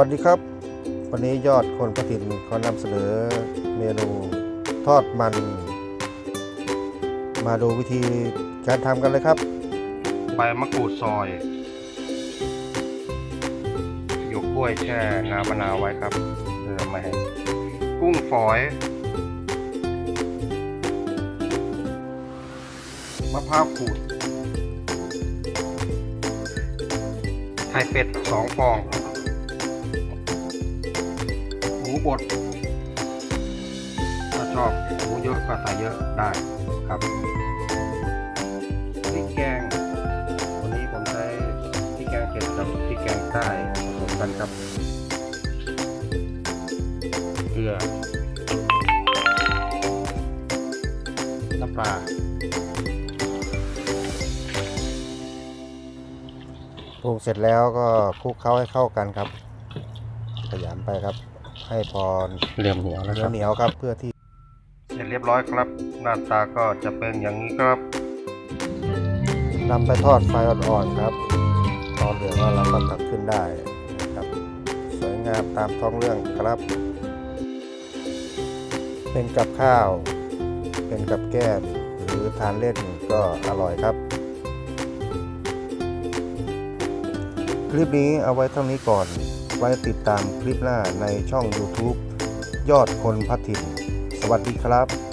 วัสดีครับ วันนี้ยอดคนประถิ่นขอนำเสนอเมนูทอดมัน มาดูวิธีการทำกันเลยครับ ใบมะกรูดซอยหยวกกล้วยแช่น้ำมะนาวไว้ครับเพื่อไม่ให้กุ้งฝอยมะพร้าวขูดไข่เป็ดสองฟอง บดถ้าชอบหมูเยอะก็ใส่เยอะได้ครับพริกแกง วันนี้ผมใช้พริกแกงเผ็ดกับพริกแกงใต้ผสมกันครับเกลือน้ำปลาปรุงเสร็จแล้วก็คลุกเคล้าให้เข้ากันครับ ขยำไปครับ ให้พอเหลี่ยมเหนียวนะคเนื้รัอบเหนียวครับเพื่อที่เสร็จเรียบร้อยครับ หน้าตาก็จะเป็นอย่างนี้ครับ นำไปทอดไฟอ่อนๆครับตอนเหลืองแล้วเราก็ตักขึ้นได้นะครับ สวยงามตามท้องเรื่องครับ เป็นกับข้าว เป็นกับแก้มหรือทานเล่นก็อร่อยครับ คลิปนี้เอาไว้เท่านี้ก่อน ไว้ติดตามคลิปหน้าในช่อง YouTube ยอดคนพัฒถิ่น สวัสดีครับ